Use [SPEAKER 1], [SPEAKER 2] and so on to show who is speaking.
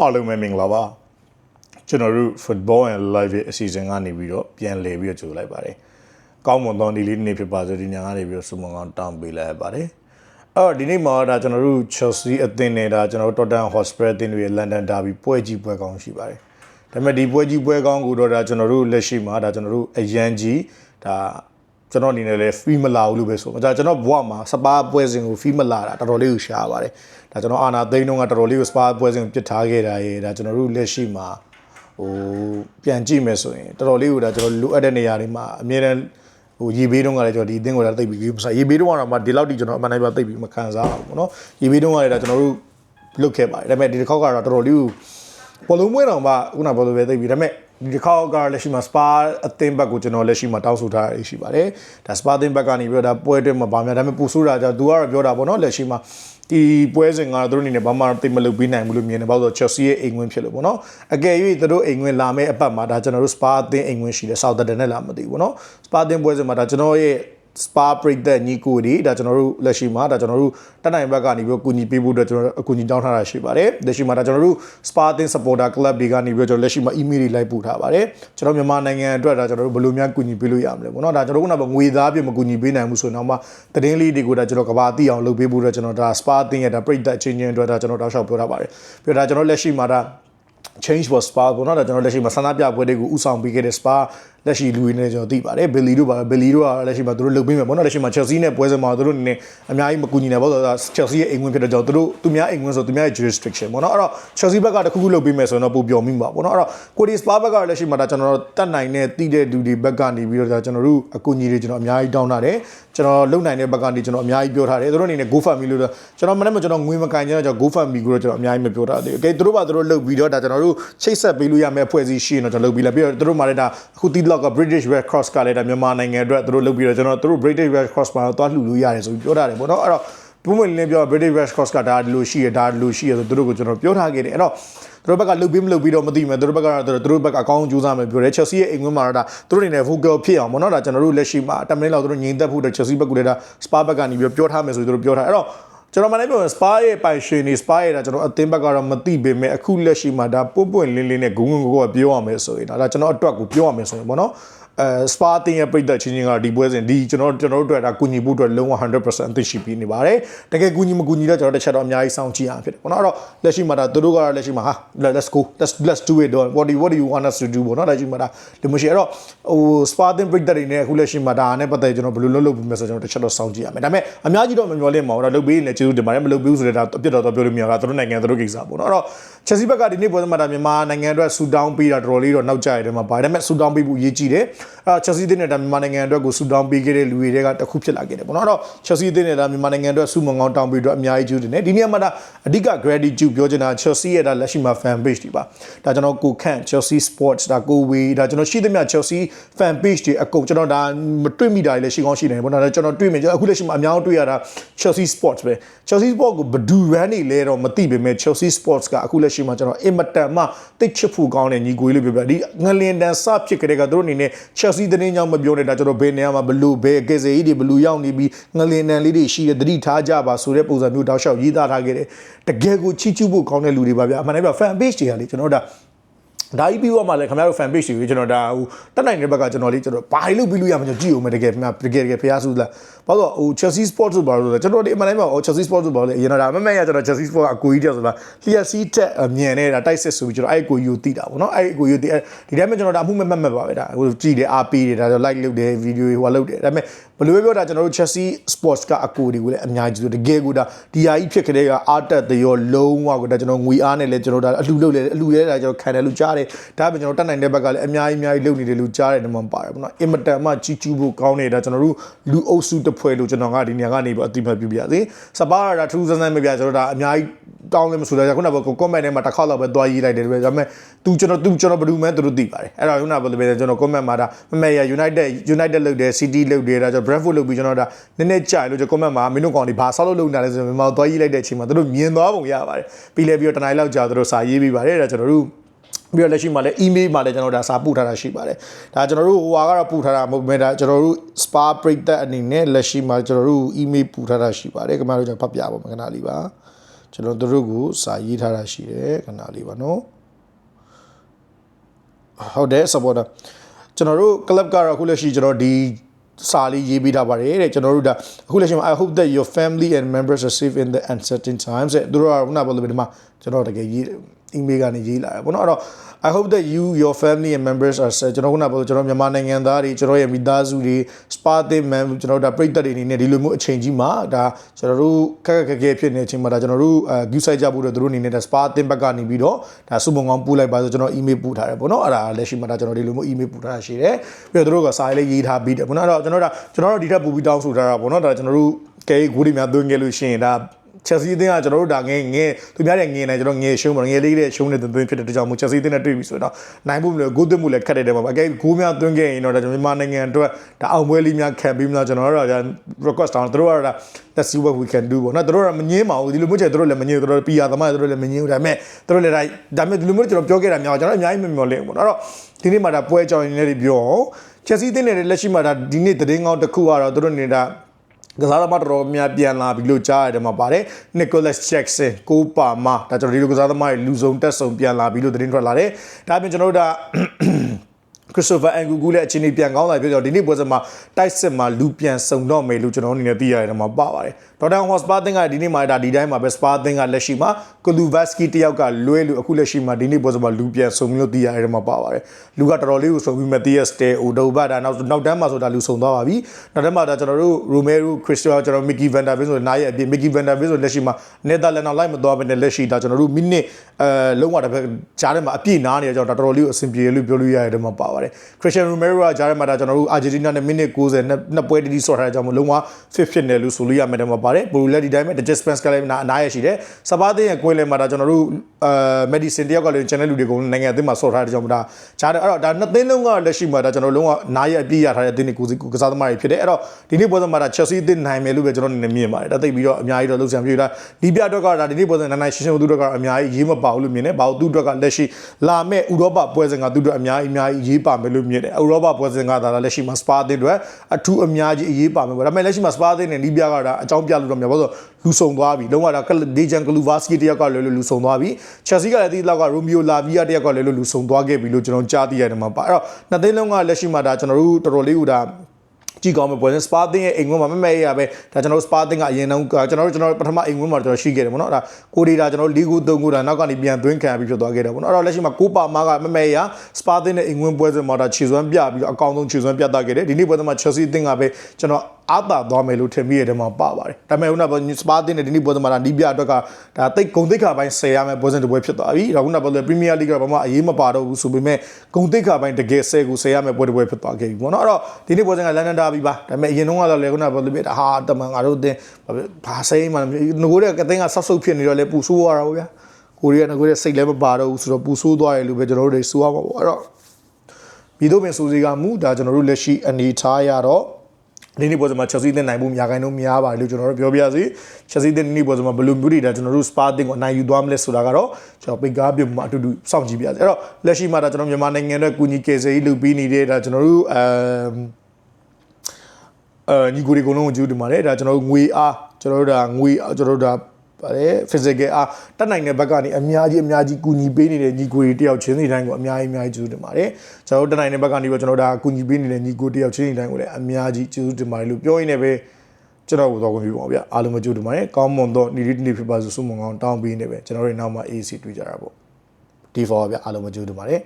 [SPEAKER 1] အားလုံးပဲမင်္ဂလာပါကျွန်တော်တို့ football and live ရဲ့အစီအစဉ်ကနေပြီးတော့ပြန်လည်ပြီးတော့ကြိုလိုက်ပါတယ်ကောင်းမွန်သောဒီလေးနေ့ဖြစ်ပါစေဒီညကနေပြီးတော့စုမကောင်းတောင်းပေးလိုက်ရပါတယ်အဲ့တော့ဒီနေ့မှာဒါကျွန်တော်တို့ Chelsea အသင်းနဲ့ဒါကျွန်တော်တို့ Tottenham Hotspur အသင်းတွေရဲ့ London Derby ပွဲကြီးပွဲကောင်းရှိပါတယ်ဒါပေမဲ့ဒီပွဲကြီးပွဲကောင်းကိုတော့ဒါကျွန်တော်တို့လက်ရှိမှာဒါကျွန်တော်တို့အရန်ကြီးဒါ ကျွန်တော်အနေနဲ့လည်း free မလာဘူးလို့ပဲဆိုတော့ကျွန်တော်ဘဝမှာစပါပွဲစဉ်ကို free မလာတာတော်တော်လေးကိုရှားပါတယ်ဒါကျွန်တော်အာနာသိန်းတော့ကတော်တော်လေးကိုစပါပွဲစဉ်ကိုပြစ်ထားခဲ့တာရေဒါကျွန်တော်တို့လက်ရှိမှာဟိုပြန်ကြည့်မယ်ဆိုရင်တော်တော်လေးကိုဒါကျွန်တော်လိုအပ်တဲ့နေရာတွေမှာအမြဲတမ်းဟိုရေဘေးတုန်းကလည်းကျွန်တော်ဒီအသင်းကိုလည်းသိပ်ပြီးမစားရေဘေးတုန်းကတော့မှဒီလောက်ထိကျွန်တော်အမှန်တိုင်းပါသိပ်ပြီးမခံစားအောင်ပေါ့နော်ရေဘေးတုန်းကလည်းဒါကျွန်တော်တို့လုတ်ခဲ့ပါတယ်ဒါပေမဲ့ဒီတစ်ခေါက်ကတော့တော်တော်လေးကိုဘောလုံးမွေးတော်မှာခုနဘောလုံးပဲသိပ်ပြီးဒါပေမဲ့ ဒီတစ်ခေါက်ကလက်ရှိမှာ spa အသင်းဘက်ကိုကျွန်တော်လက်ရှိမှာတောင်းဆိုထားရရှိပါတယ်ဒါ spa အသင်းဘက်ကနေပြီးတော့ဒါပွဲအတွင်းမှာဗာများဒါပေမဲ့ပူဆိုးတာကြောင့်သူကတော့ပြောတာပေါ့နော်လက်ရှိမှာဒီပွဲစဉ်ကတော့သူတို့အနေနဲ့ဘာမှသိမလုပ်ပြီးနိုင်ဘူးလို့မြင်နေပါဆိုတော့ Chelsea ရဲ့အိမ်ဝင်ဖြစ်လို့ပေါ့နော်အကယ်၍သူတို့အိမ်ဝင်လာမယ့်အပတ်မှာဒါကျွန်တော်တို့ spa အသင်းအိမ်ဝင်ရှိတယ် Southampton နဲ့လာမသိဘူးပေါ့နော် spa အသင်းပွဲစဉ်မှာဒါကျွန်တော်ရဲ့ spa ပရိသတ်ညီကိုတွေဒါကျွန်တော်တို့လက်ရှိမှာဒါကျွန်တော်တို့တက်နိုင်ဘက်ကနေပြီးတော့ကူညီပေးဖို့အတွက်ကျွန်တော်အကူညီတောင်းထားတာရှိပါတယ်လက်ရှိမှာဒါကျွန်တော်တို့ spa အသင်း supporter club တွေကနေပြီးတော့ကျွန်တော်လက်ရှိမှာ email တွေလိုက်ပို့ထားပါတယ်ကျွန်တော်မြန်မာနိုင်ငံအတွက်ဒါကျွန်တော်တို့ဘယ်လိုများကူညီပေးလို့ရမလဲပေါ့နော်ဒါကျွန်တော်တို့ကငွေသားပြမကူညီပေးနိုင်ဘူးဆိုတော့မှသတင်းလေးတွေကိုဒါကျွန်တော်ကဘာသိအောင်လုပ်ပေးဖို့အတွက်ကျွန်တော်ဒါ spa အသင်းရဲ့ဒါပရိသတ်ချင်းချင်းအတွက်ဒါကျွန်တော်တောက်လျှောက်ပြောထားပါတယ်ပြီးတော့ဒါကျွန်တော်လက်ရှိမှာဒါ change was spa ပေါ့နော်ဒါကျွန်တော်လက်ရှိမှာဆန္ဒပြပွဲတွေကိုဥဆောင်ပေးခဲ့တဲ့ spa လက်ရှိလူတွေနဲ့ကျွန်တော်သိပါတယ် Billy တို့ပါ Billy တို့ကလက်ရှိမှာသူတို့လုပ်ပေးမယ်ပေါ့နော်လက်ရှိမှာ Chelsea နဲ့ပွဲစဉ်မှာသူတို့အနေနဲ့အများကြီးမကူညီနိုင်ဘူးဆိုတော့ Chelsea ရဲ့အိမ်ဝင်ဖြစ်တဲ့ကြောင့်သူတို့သူများအိမ်ဝင်ဆိုသူများရဲ့ jurisdiction ပေါ့နော်အဲ့တော့ Chelsea ဘက်ကတခုခုလုပ်ပေးမယ်ဆိုရင်တော့ပိုပျော်မိမှာပေါ့နော်အဲ့တော့ကိုဒီ spa ဘက်ကလက်ရှိမှာဒါကျွန်တော်တတ်နိုင်တဲ့တည်တဲ့လူတွေဘက်ကနေပြီးတော့ဒါကျွန်တော်တို့အကူအညီတွေကျွန်တော်အများကြီးတောင်းထားတယ်ကျွန်တော်လုံနိုင်တဲ့ဘက်ကနေကျွန်တော်အများကြီးပြောထားတယ်သူတို့အနေနဲ့ GoFundMe လို့ကျွန်တော်မနေ့ကကျွန်တော်ငွေမကန်ကြတော့ကျွန်တော် GoFundMe ကိုတော့ကျွန်တော်အများကြီးမပြောထားသေးဘူး Okay သူတို့ပါသူတို့လုပ်ပြီးတော့ဒါကျွန်တော်တို့ချိတ်ဆက်ပေးလို့ရမယ့်ဖွဲ့စည်းရှိရင်တော့ကျွန်တော်လုပ်ပြီးလာပြီးတော့သူတို့မှလည်းဒါအခုတီလောက်က British Red Cross ကလည်းဒါမြန်မာနိုင်ငံအတွက်သူတို့လုပ်ပြီးတော့ကျွန်တော်သူတို့ British Red Cross မှာတော့လှူလို့ရတယ်ဆိုပြီးပြောထားတယ်ပေါ့နော်အဲ့တော့ပုံမှန်လင်းပြော British Red Cross ကဒါဒီလိုရှိရဒါဒီလိုရှိရဆိုသူတို့ကိုကျွန်တော်ပြောထားခဲ့တယ်အဲ့တော့သူတို့ဘက်ကလှုပ်ပြီးမလှုပ်ပြီးတော့မသိမယ်သူတို့ဘက်ကတော့သူတို့ဘက်ကအကောင်းကြိုးစားမယ်ပြောတယ် Chelsea ရဲ့အိမ်ဝင်မှာတော့ဒါသူတို့အနေနဲ့ vocal ဖြစ်အောင်ပေါ့နော်ဒါကျွန်တော်တို့လက်ရှိမှာ10မိနစ်လောက်သူတို့ငြိမ်သက်ဖို့အတွက် Chelsea ဘက်ကလည်းဒါ Spa ဘက်ကနေပြီးပြောထားမယ်ဆိုပြီးသူတို့ပြောထားအဲ့တော့ ကျွန်တော်မနေ့ပြော Spa ရဲ့ပိုင်ရှင်နေ Spa ရဲ့ဒါကျွန်တော်အသင်းဘက်ကတော့မသိပေမဲ့အခုလက်ရှိမှာဒါပွပွင့်လင်းလင်းနဲ့ဂုံဂုံကိုကပြောရမယ်ဆိုရင်ဒါကျွန်တော်အတွက်ကိုပြောရမယ်ဆိုရင်ပေါ့နော် အဲစပါတင်ရဲ့ပြိသက်ချင်းချင်းကဒီပွဲစဉ်ဒီကျွန်တော်ကျွန်တော်တို့အတွက်ဒါကူညီဖို့အတွက်လုံးဝ100%အသိရှိပြီးနေပါတယ်တကယ်ကူညီမကူညီတော့ကျွန်တော်တစ်ချက်တော့အများကြီးစောင့်ကြည့်ရအောင်ဖြစ်တယ်ပေါ့နော်အဲ့တော့လက်ရှိမှာဒါသူတို့ကတော့လက်ရှိမှာဟာ let's go let's let's do it what do you what do you want us to do ပေါ့နော်လက်ရှိမှာဒါဒီမရှိအဲ့တော့ဟိုစပါတင်ပြိသက်တွေနဲ့အခုလက်ရှိမှာဒါနဲ့ပတ်သက်ကျွန်တော်ဘယ်လိုလုပ်လုပ်ပြီးမယ်ဆိုကျွန်တော်တစ်ချက်တော့စောင့်ကြည့်ရမယ်ဒါပေမဲ့အများကြီးတော့မမျှော်လင့်ပါဘူးဒါလုပ်ပေးရင်လည်းကျေးဇူးတင်ပါတယ်မလုပ်ပေးဘူးဆိုတော့ဒါအပြစ်တော်တော့ပြောလို့မရဘူးသူတို့နိုင်ငံသူတို့ကိစ္စပေါ့နော်အဲ့တော့ချက်စီဘက်ကဒီနေ့ပွဲမှာဒါမြန်မာနိုင်ငံအတွက်ဆူတောင်းပေးတာတော်တော်လေးတော့နောက်ကျရတယ်မှာပါတယ်ဒါပေမဲ့ဆူတောင်းပေးဖို့အရေးကြီးတယ်အဲ့ချက်စီတဲ့နဲ့ဒါမြန်မာနိုင်ငံအတွက်ကိုဆူတောင်းပေးခဲ့တဲ့လူတွေကတခုဖြစ်လာခဲ့တယ်ပေါ့နော်အဲ့တော့ချက်စီတဲ့နဲ့ဒါမြန်မာနိုင်ငံအတွက်ဆူမငောင်းတောင်းပေးတော့အများကြီးကျူးတယ်ねဒီနေ့မှာဒါအဓိက gratitude ပြောချင်တာ Chelsea ရဲ့ဒါလက်ရှိမှာ fan page တွေပါဒါကျွန်တော်ကိုခန့် Chelsea Sports ဒါကိုဝေဒါကျွန်တော်ရှိသမျှ Chelsea fan page တွေအကုန်ကျွန်တော်ဒါမတွေ့မိတာတွေလည်းရှိကောင်းရှိနေတယ်ပေါ့နော်ဒါကျွန်တော်တွေ့မြင်အခုလက်ရှိမှာအများကြီးတွေ့ရတာ Chelsea Sports ပဲ Chelsea Sports ကိုဘဒူရန်နေလဲတော့မသိပေမဲ့ Chelsea Sports ကအခုလက်ရှိမှာကျွန်တော်အင်မတန်မှတိတ်ချစ်ဖို့ကောင်းတဲ့ညီကိုလေးလို့ပြောပြဒီငလင်တန်စဖြစ်ကြတဲ့ကသူတို့အနေနဲ့ Chelsea တင်းကြောင့်မပြောနေတာကျွန်တော်ဘယ်နေရာမှာဘလူဘယ်အကယ်စေးတွေဘလူရောက်နေပြီးငလင်တန်လေးတွေရှိတဲ့သတိထားကြပါဆိုတဲ့ပုံစံမျိုးတောက်လျှောက်ရေးသားထားခဲ့တယ်တကယ်ကိုချီးကျူးဖို့ကောင်းတဲ့လူတွေပါဗျာအမှန်တကယ် fan page တွေကလေကျွန်တော်တို့ဒါ ဒါကြီးပြီးတော့မှလည်းခင်ဗျားတို့ fan page တွေကျွန်တော်ဒါဟိုတက်နိုင်တဲ့ဘက်ကကျွန်တော်လေးကျွန်တော်ဘာလို့ပြီးလို့ရမှာကျွန်တော်ကြည့်အောင်မယ်တကယ်ခင်ဗျာတကယ်တကယ်ဖျားစုလားဘာလို့ဟို Chelsea Sports ဆိုပါလို့ကျွန်တော်ဒီအမှန်တမ်းမှာဟို Chelsea Sports ဆိုပါလို့အရင်တော့ဒါမမက်ရကျွန်တော် Chelsea Sports အကူကြီးတက်ဆိုတာလျက်စီးတက်မြင်နေတာတိုက်စစ်ဆိုပြီးကျွန်တော်အဲ့အကူကြီးကိုတိတာပေါ့နော်အဲ့အကူကြီးကိုတိဒီတိုင်းမှာကျွန်တော်ဒါအမှုမမက်မက်ပါပဲဒါဟိုကြည့်တယ်အားပေးတယ်ဒါဆို like လုပ်တယ် video တွေဟိုလုပ်တယ်ဒါပေမဲ့ ဘယ်လိုပဲပြောတာကျွန်တော်တို့ Chelsea Sports ကအကူတွေကိုလည်းအများကြီးဆိုတကယ်ကိုဒါဒီဟာကြီးဖြစ်ခဲ့တဲ့ကအာတက်တရောလုံးဝကိုဒါကျွန်တော်ငွေအားနဲ့လည်းကျွန်တော်ဒါအလှလုပ်လေအလှလဲဒါကျွန်တော်ခံတယ်လို့ကြားတယ်ဒါပေမဲ့ကျွန်တော်တက်နိုင်တဲ့ဘက်ကလည်းအများကြီးအများကြီးလုပ်နေတယ်လို့ကြားတယ်ဒီမှာပါတယ်ပေါ့နော်အင်မတန်မှကြီးကျူးဖို့ကောင်းနေတာကျွန်တော်တို့လူအုပ်စုတစ်ဖွဲ့လို့ကျွန်တော်ကဒီနေရာကနေပြီးအတိမတ်ပြပြစေစပါးရတာထူးဆန်းဆန်းမပြကျွန်တော်ဒါအများကြီးတောင်းလည်းမဆိုတော့ခုနက comment ထဲမှာတစ်ခေါက်လောက်ပဲသွားရေးလိုက်တယ်ပဲဒါပေမဲ့ तू ကျွန်တော် तू ကျွန်တော်ဘယ်လိုမှသူတို့သိပါတယ်အဲ့တော့ခုနကဘယ်လိုပဲကျွန်တော် comment မှာဒါမမေရ United United လုပ်တယ် City လုပ်တယ်ဒါကျွန်တော် Brentford လုပ်ပြီးကျွန်တော်ဒါနည်းနည်းကြာလို့ကျွန်တော် comment မှာမင်းတို့ကောင်တွေဘာဆောက်လို့လုပ်နေလဲဆိုတော့မြန်မာသွားရေးလိုက်တဲ့အချိန်မှာသူတို့မြင်သွားပုံရပါတယ်ပြီးလဲပြီးတော့တနိုင်လောက်ကြာသူတို့စာရေးပြီးပါတယ်ဒါကျွန်တော်တို့ပြီးတော့လက်ရှိမှာလည်း email မှာလည်းကျွန်တော်ဒါစာပို့ထားတာရှိပါတယ်ဒါကျွန်တော်တို့ဟိုဟာကတော့ပို့ထားတာမဟုတ်ဘဲဒါကျွန်တော်တို့ spa ပရိသတ်အနေနဲ့လက်ရှိမှာကျွန်တော်တို့ email ပို့ထားတာရှိပါတယ်ခင်ဗျားတို့ကျွန်တော်ဖတ်ပြပါမယ်ခဏလေးပါကျွန်တော်တို့ကိုစာရေးထားတာရှိတယ်ခဏလေးပါနော်ဟုတ်တယ် supporter ကျွန်တော်တို့ club ကတော့အခုလက်ရှိကျွန်တော်ဒီ စာလေးရေးပေးထားပါတယ်တဲ့ကျွန်တော်တို့ဒါအခုလက်ရှိမှာ I hope that your family and members are safe in the uncertain times တဲ့သူတို့ကခုနကပြောလို့ဒီမှာကျွန်တော်တကယ်ရေး email ကနေရေးလာတယ်ပေါ့နော်အဲ့တော့ I hope that you your family and members are safe ကျွန်တော်ခုနကပြောကျွန်တော်မြန်မာနိုင်ငံသားတွေကျွန်တော်ရဲ့မိသားစုတွေ spa တင် man ကျွန်တော်တို့ဒါပြည်သက်တွေအနေနဲ့ဒီလိုမျိုးအချိန်ကြီးမှာဒါကျွန်တော်တို့ခက်ခက်ခဲခဲဖြစ်နေတဲ့အချိန်မှာဒါကျွန်တော်တို့အဲ view site ကြဖို့တော့သူတို့အနေနဲ့ဒါ spa တင်ဘက်ကနေပြီးတော့ဒါစုပုံကောင်းပို့လိုက်ပါဆိုကျွန်တော် email ပို့ထားတယ်ပေါ့နော်အဲ့ဒါလက်ရှိမှာဒါကျွန်တော်ဒီလိုမျိုး email ပို့ထားတာရှိတယ်ပြီးတော့သူတို့ကစာရေးလေးရေးထားပြီးတယ်ပေါ့နော်အဲ့တော့ကျွန်တော်တို့ကျွန်တော်တို့ဒီထက်ပို့ပြီးတောင်းဆိုထားတာပေါ့နော်ဒါကျွန်တော်တို့ကဲဂိုးတွေများသွင်းခဲ့လို့ရှိရင်ဒါ ချက်စီအသင်းကကျွန်တော်တို့ဒါငယ်ငယ်သူများတဲ့ငယ်နေကျွန်တော်ငယ်ရှုံးပါငယ်လေးတဲ့ရှုံးနေတဲ့သွင်းဖြစ်တဲ့တကြောင်မို့ချက်စီအသင်းနဲ့တွေ့ပြီဆိုတော့နိုင်ဖို့မလို့ဂိုးသွင်းမှုလည်းခက်တဲ့တဲမှာအကဲဂိုးများသွင်းခဲ့ရင်တော့ဒါကျွန်တော်မြန်မာနိုင်ငံအတွက်ဒါအောင်ပွဲလေးများခံပြီးမှကျွန်တော်တို့က request တောင်းသူတို့ကတော့ let's see what we can do ပေါ့နော်သူတို့ကမငင်းပါဘူးဒီလိုမျိုးချက်သူတို့လည်းမငင်းသူတို့ PR သမားသူတို့လည်းမငင်းဘူးဒါပေမဲ့သူတို့လည်းဒါဒါပေမဲ့ဒီလိုမျိုးကျွန်တော်ပြောခဲ့တာများကျွန်တော်အများကြီးမမျှော်လင့်ဘူးပေါ့နော်အဲ့တော့ဒီနေ့မှာဒါပွဲကြောင်ရင်းလေးပြောအောင်ချက်စီအသင်းနဲ့လက်ရှိမှာဒါဒီနေ့သတင်းကောင်းတစ်ခုကတော့သူတို့နေတာ ကစားသမားတော်တော်များပြန်လာပြီလို့ကြားရတယ်မှာပါတယ် Nicholas Jackson ကိုပါမာဒါကျွန်တော်ဒီလိုကစားသမားတွေလူဆုံးတက်ဆုံးပြန်လာပြီလို့သတင်းထွက်လာတယ်ဒါအပြင်ကျွန်တော်တို့ ဒါ Christopher Nkunku လည်းအချင်းကြီးပြန်ကောင်းလာပြောကြတော့ဒီနေ့ပွဲစဉ်မှာတိုက်စစ်မှာလူပြန်စုံတော့မယ်လို့ကျွန်တော်အနေနဲ့သိရတယ်မှာပါပါတယ်ဒေါက်တာဟော့စပါတင်ကဒီနေ့မှာဒါဒီတိုင်းမှာပဲစပါတင်ကလက်ရှိမှာကလူဗတ်စကီတယောက်ကလွဲလို့အခုလက်ရှိမှာဒီနေ့ပွဲစဉ်မှာလူပြန်စုံလို့သိရတယ်မှာပါပါတယ်လူကတော်တော်လေးကိုစုံပြီးမသိရစတဲဟိုဒိုဘတ်ဒါနောက်နောက်တန်းမှာဆိုတာလူစုံသွားပါပြီနောက်တန်းမှာဒါကျွန်တော်တို့ရိုမဲရိုခရစ္စတိုကျွန်တော်မီကီဗန်ဒါဗင်းဆိုနားရဲ့အပြင်မီကီဗန်ဒါဗင်းဆိုလက်ရှိမှာနယ်သာလန်နောက်လိုက်မသွားဘဲနဲ့လက်ရှိဒါကျွန်တော်တို့မိနစ်အဲလုံးဝတစ်ဖက်ကြားထဲမှာအပြည့်နားနေကြတော့တော်တော်လေးကိုအဆင်ပြေလို့ပြောလို့ရတယ်မှာပါပါတယ်ခရစ္စတီယန်ရိုမဲရိုကကြားထဲမှာဒါကျွန်တော်တို့အာဂျင်တီးနားနဲ့မိနစ်90နဲ့နှစ်ပွဲတီးတီးဆော့ထားတဲ့ကြောင့်မလုံးဝ fit ဖြစ်နေလို့ဆိုလို့ရမယ်တဲ့မှာပါတယ်ဘူလက်ဒီတိုင်းမှာ digest spence ကလည်းနားအနားရရှိတယ်စပါးသိရင်ကွင်းလဲမှာဒါကျွန်တော်တို့အဲ medicine တယောက်ကလည်း channel လူတွေကိုနိုင်ငံအသင်းမှာဆော့ထားတဲ့ကြောင့်ဒါကြားတယ်အဲ့တော့ဒါနှစ်သိန်းလုံးကလက်ရှိမှာဒါကျွန်တော်လုံးဝနားရအပြည့်ရထားတဲ့အသင်းတွေကိုကစားသမားတွေဖြစ်တယ်အဲ့တော့ဒီနေ့ပွဲစဉ်မှာဒါ Chelsea အသင်းနိုင်မယ်လို့ပဲကျွန်တော်အနေနဲ့မြင်ပါတယ်ဒါသိပြီးတော့အများကြီးတော့လှုပ်ရှားပြတာဒီပြအတွက်ကဒါဒီနေ့ပွဲစဉ်နိုင်နိုင်ရှင်းရှင်းသူတို့ကအများကြီးရေးမပါဘူးလို့မြင်တယ်ဘာလို့သူတို့ကလက်ရှိလာမဲ့ဥရောပပွဲစဉ်ကသူတို့အများကြီးအများကြီးရေးပါမယ်လို့မြင်တယ်ဥရောပပွဲစဉ်ကဒါလက်ရှိမှာ Spa အသင်းတွေအထူးအများကြီးရေးပါမယ်ပေါ့ဒါပေမဲ့လက်ရှိမှာ Spa အသင်းနဲ့ဒီပြကဒါအကြောင်းပြလို့တော့များဘာလို့လူဆုံသွားပြီလုံးဝဒါဒေဂျန်ကလူဗာစကီတယောက်ကလည်းလူဆုံသွားပြီချက်စီကလည်းဒီလောက်ကရိုမီယိုလာဗီယာတယောက်ကလည်းလူဆုံသွားခဲ့ပြီလို့ကျွန်တော်ကြားသိရတယ်မှာပါအဲ့တော့နှစ်သိန်းလုံးကလက်ရှိမှာဒါကျွန်တော်တို့တော်တော်လေးကဒါ ကြည့်ကောင်းမယ်ပွဲစဉ်စပါတင်ရဲ့အိမ်ဝင်မှာမမဲရပဲဒါကျွန်တော်စပါတင်ကအရင်တုန်းကကျွန်တော်တို့ကျွန်တော်ပထမအိမ်ဝင်မှာကျွန်တော်ရှိခဲ့တယ်ပေါ့နော်ဒါကိုဒီတာကျွန်တော်လီဂူ3ခုဒါနောက်ကနေပြန်သွင်းခံပြီးဖြစ်သွားခဲ့တယ်ပေါ့နော်အဲ့တော့လက်ရှိမှာကိုပါမာကမမဲရစပါတင်ရဲ့အိမ်ဝင်ပွဲစဉ်မှာဒါခြေစွမ်းပြပြီးတော့အကောင်းဆုံးခြေစွမ်းပြသခဲ့တယ်ဒီနေ့ပွဲစဉ်မှာ Chelsea အသင်းကပဲကျွန်တော် အာသာသွားမယ်လို့ထင်မိရတဲ့မှာပါပါတယ်ဒါပေမဲ့ခုနကစပါတင်နဲ့ဒီနေ့ပွဲစဉ်မှာဒါနီးပြအတွက်ကဒါတိတ်ဂုံတိတ်ခါပိုင်းဆယ်ရမယ်ပွဲစဉ်တစ်ပွဲဖြစ်သွားပြီဒါခုနကပြောလို့ပရီးမီးယားလိဂ်ကဘာမှအရေးမပါတော့ဘူးဆိုပေမဲ့ဂုံတိတ်ခါပိုင်းတကယ်ဆယ်ကိုဆယ်ရမယ်ပွဲတစ်ပွဲဖြစ်သွားခဲ့ပြီပေါ့နော်အဲ့တော့ဒီနေ့ပွဲစဉ်ကလန်ဒန်ဒါဘီပါဒါပေမဲ့အရင်တုန်းကတော့လေခုနကပြောလို့ပြတာဟာတမန်ငါတို့အတင်းဘာစိမ်းမှငိုတဲ့ကတင်းကဆောက်ဆုပ်ဖြစ်နေတော့လေပူဆိုးရတာပေါ့ဗျာကိုရီးယားငကိုတဲ့စိတ်လည်းမပါတော့ဘူးဆိုတော့ပူဆိုးသွားတယ်လို့ပဲကျွန်တော်တို့တွေဆိုရမှာပေါ့အဲ့တော့ပြည်သူ့ပင်ဆိုစီကမူဒါကျွန်တော်တို့လက်ရှိအနေထားရတော့ ဒီနေ့ပွဲစဉ်မှာ Chelsea တင်နိုင်မှုများခိုင်းတော့များပါတယ်လို့ကျွန်တော်တို့ပြောပြရစီ Chelsea တင်ဒီနေ့ပွဲစဉ်မှာဘယ်လိုမျိုးတွေဒါကျွန်တော်တို့ Spa တင်ကိုအနိုင်ယူသွားမလဲဆိုတာကတော့ကျွန်တော်ပိတ်ကားပြုံမှာအတူတူစောင့်ကြည့်ပြရစီအဲ့တော့လက်ရှိမှာဒါကျွန်တော်မြန်မာနိုင်ငံရဲ့ကုညီကေစေးလုပ်ပြီးနေတဲ့ဒါကျွန်တော်တို့အမ်အဲညီကိုတွေအကုန်လုံးကိုကျေးဇူးတင်ပါတယ်ဒါကျွန်တော်တို့ငွေအားကျွန်တော်တို့ဒါငွေကျွန်တော်တို့ဒါ ပါတယ် physical အားတက်နိုင်တဲ့ဘက်ကနေအများကြီးအများကြီးကူညီပေးနေတဲ့ညီကိုတွေတယောက်ချင်းစီတိုင်းကိုအများကြီးအများကြီးကျေးဇူးတင်ပါတယ်ကျွန်တော်တို့တက်နိုင်တဲ့ဘက်ကနေပြီးကျွန်တော်တို့ဒါကူညီပေးနေတဲ့ညီကိုတယောက်ချင်းစီတိုင်းကိုလည်းအများကြီးကျေးဇူးတင်ပါတယ်လို့ပြောရင်းနဲ့ပဲကျွန်တော်ကိုတော့ခွင့်ပြုပါဗျအားလုံးပဲကျေးဇူးတင်ပါတယ်ကောင်းမွန်တော့နေ့ဒီနေ့ဖြစ်ပါစို့ဆုမွန်ကောင်းတောင်းပေးနေပဲကျွန်တော်တို့နောက်မှ AC တွေ့ကြတာပေါ့ဒီ for ဗျအားလုံးပဲကျေးဇူးတင်ပါတယ်